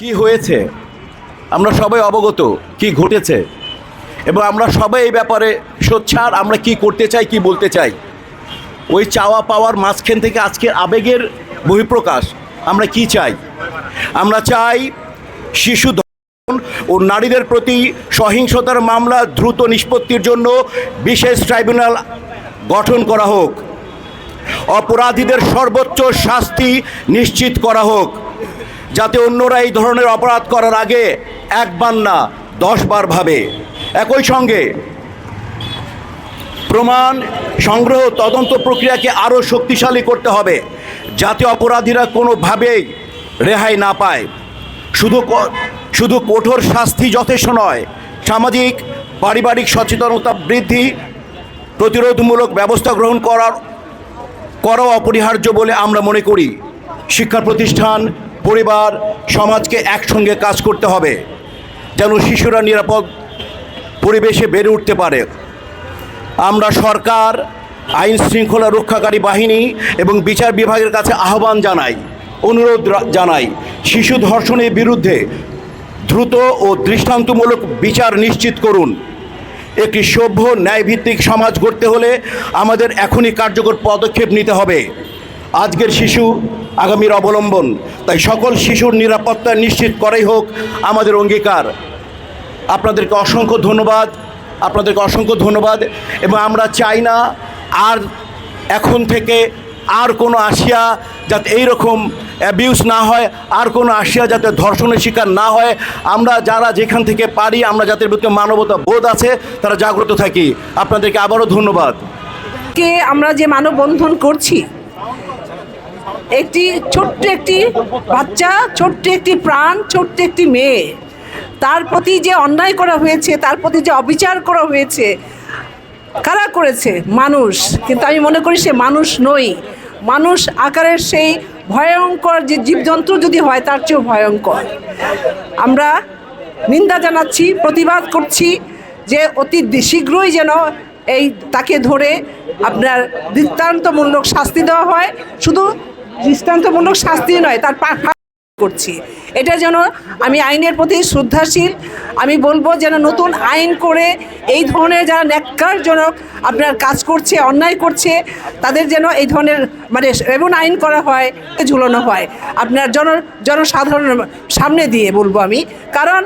কি হয়েছে? আমরা সবাই অবগত কি ঘটেছে। এবং আমরা সবাই এই ব্যাপারে সোচ্চার আমরা কি করতে চাই, কি বলতে চাই। ওই চাওয়া পাওয়ার মাঝখান থেকে আজকের আবেগের বহিঃপ্রকাশ আমরা কি চাই? আমরা চাই শিশু ও নারীদের প্রতি সহিংসতার মামলা দ্রুত নিষ্পত্তির জন্য বিশেষ ট্রাইব্যুনাল গঠন করা হোক। অপরাধীদের সর্বোচ্চ শাস্তি নিশ্চিত করা হোক। যাতে অন্যরা এই ধরনের অপরাধ করার আগে একবার না, দশবার ভাবে। একই সঙ্গে প্রমাণ সংগ্রহ তদন্ত প্রক্রিয়াকে আরও শক্তিশালী করতে হবে, যাতে অপরাধীরা কোনোভাবেই রেহাই না পায়। শুধু শুধু কঠোর শাস্তি যথেষ্ট নয়, সামাজিক, পারিবারিক সচেতনতা বৃদ্ধি, প্রতিরোধমূলক ব্যবস্থা গ্রহণ করার, করাও অপরিহার্য বলে আমরা মনে করি। শিক্ষা প্রতিষ্ঠান পরিবার, সমাজকে একসঙ্গে কাজ করতে হবে, যেন শিশুরা নিরাপদ পরিবেশে বেড়ে উঠতে পারে। আমরা সরকার, আইন শৃঙ্খলা রক্ষাকারী বাহিনী এবং বিচার বিভাগের কাছে আহ্বান জানাই, অনুরোধ জানাই, শিশু ধর্ষণের বিরুদ্ধে দ্রুত ও দৃষ্টান্তমূলক বিচার নিশ্চিত করুন। একটি সভ্য ন্যায়ভিত্তিক সমাজ গড়তে হলে আমাদের এখনই কার্যকর পদক্ষেপ নিতে হবে। আজকের শিশু আগামীর অবলম্বন। তাই সকল শিশুর নিরাপত্তা নিশ্চিত করাই হোক আমাদের অঙ্গীকার। আপনাদেরকে অসংখ্য ধন্যবাদ। আপনাদেরকে অসংখ্য ধন্যবাদ। এবং আমরা চাই না আর এখন থেকে আর কোনো আসিয়া যাতে এইরকম অ্যাবিউজ না হয়, আর কোনো আসিয়া যাতে ধর্ষণের শিকার না হয়। আমরা যারা যেখান থেকে পারি, আমরা যাদের প্রতি মানবতা বোধ আছে, তারা জাগ্রত থাকি। আপনাদেরকে আবারও ধন্যবাদ। কে আমরা যে মানববন্ধন করছি একটি ছোট্ট একটি বাচ্চা, ছোট্ট একটি প্রাণ, ছোট্ট একটি মেয়ে। তার প্রতি যে অন্যায় করা হয়েছে, তার প্রতি যে অবিচার করা হয়েছে, কারা করেছে? মানুষ। কিন্তু আমি মনে করি সে মানুষ নই। মানুষ আকারের সেই ভয়ঙ্কর যে জীবজন্তু যদি হয়, তার চেয়েও ভয়ঙ্কর। আমরা নিন্দা জানাচ্ছি, প্রতিবাদ করছি যে অতি শীঘ্রই যেন এই তাকে ধরে আপনার দৃষ্টান্তমূলক শাস্তি দেওয়া হয়। শুধু দৃষ্টান্তমূলক শাস্তি নয়, তার করছি। এটা যেন আমি আইনের প্রতি শ্রদ্ধাশীল, আমি বলব যেন নতুন আইন করে এই ধরনের যারা ন্যাক্কারজনক আপনার কাজ করছে, অন্যায় করছে, তাদের যেন এই ধরনের মানে এমন আইন করা হয় ঝুলানো হয়। আপনার জন জনসাধারণের সামনে দিয়ে বলব আমি। কারণ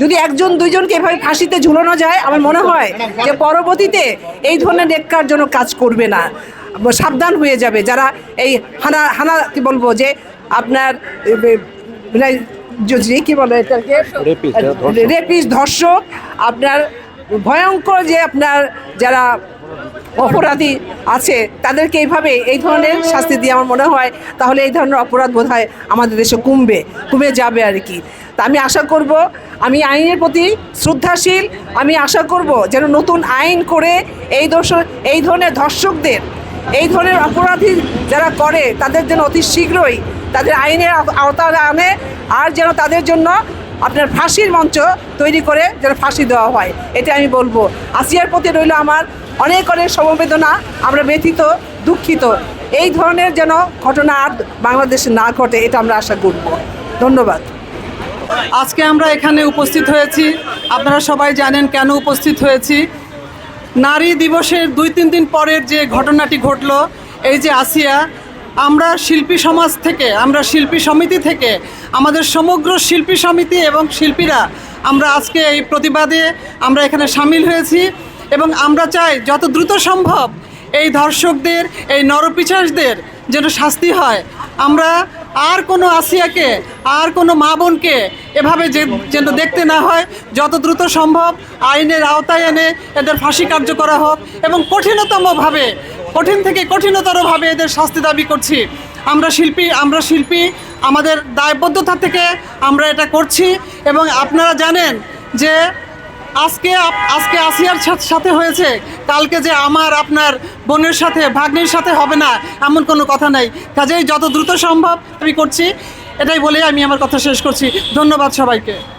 যদি একজন, দুইজনকে এভাবে ফাঁসিতে ঝুলানো যায়, আমার মনে হয় যে পরবর্তীতে এই ধরনের ন্যাক্কারজনক কাজ করবে না। সাবধান হয়ে যাবে। যারা এই হানা হানা কি বলব যে আপনার যে কি বলে এটাকে। রেপিস ধর্ষক। আপনার ভয়ঙ্কর যে আপনার যারা অপরাধী আছে তাদেরকে এইভাবে এই ধরনের শাস্তি দিয়ে আমার মনে হয় তাহলে এই ধরনের অপরাধ বোধ হয় আমাদের দেশে কমবে কমে যাবে আর কি। তা আমি আশা করব আমি আইনের প্রতি শ্রদ্ধাশীল আমি আশা করব যেন নতুন আইন করে এই দোষ এই ধরনের ধর্ষকদের এই ধরনের অপরাধী যারা করে, তাদের যেন অতি শীঘ্রই তাদের আইনের আও- আওতায় আনে আর যেন তাদের জন্য আপনার ফাঁসির মঞ্চ তৈরি করে যেন ফাঁসি দেওয়া হয়। এটা আমি বলব। আসিয়ার প্রতি রইল আমার অনেক অনেক সমবেদনা। আমরা ব্যথিত, দুঃখিত। এই ধরনের যেন ঘটনা আর বাংলাদেশে না ঘটে, এটা আমরা আশা করব। ধন্যবাদ। আজকে আমরা এখানে উপস্থিত হয়েছি। আপনারা সবাই জানেন কেন উপস্থিত হয়েছি। নারী দিবসের দুই, তিন দিন পরের যে ঘটনাটি ঘটল, এই যে আসিয়া, আমরা শিল্পী সমাজ থেকে, আমরা শিল্পী সমিতি থেকে, আমাদের সমগ্র শিল্পী সমিতি এবং শিল্পীরা আমরা আজকে এই প্রতিবাদে আমরা এখানে সামিল হয়েছি এবং আমরা চাই যত দ্রুত সম্ভব এই ধর্ষকদের, এই নরপিচাসদের যেন শাস্তি হয়। আমরা আর কোনো আসিয়াকে, আর কোনো মা বোনকে এভাবে যে যেন দেখতে না হয়, যত দ্রুত সম্ভব আইনের আওতায় এনে এদের ফাঁসি কার্য করা হোক এবং কঠিনতমভাবে, কঠিন থেকে কঠিনতরভাবে এদের শাস্তি দাবি করছি। আমরা শিল্পী আমরা শিল্পী, আমাদের দায়বদ্ধতা থেকে আমরা এটা করছি এবং আপনারা জানেন যে আজকে আজকে আসিয়ার সাথ- হয়েছে। কালকে যে আমার, আপনার বোনের সাথে, ভাগ্নের সাথে হবে না, এমন কোনো কথা নাই। কাজেই যত দ্রুত সম্ভব আমি করছি। এটাই বলে আমি আমার কথা শেষ করছি। ধন্যবাদ সবাইকে।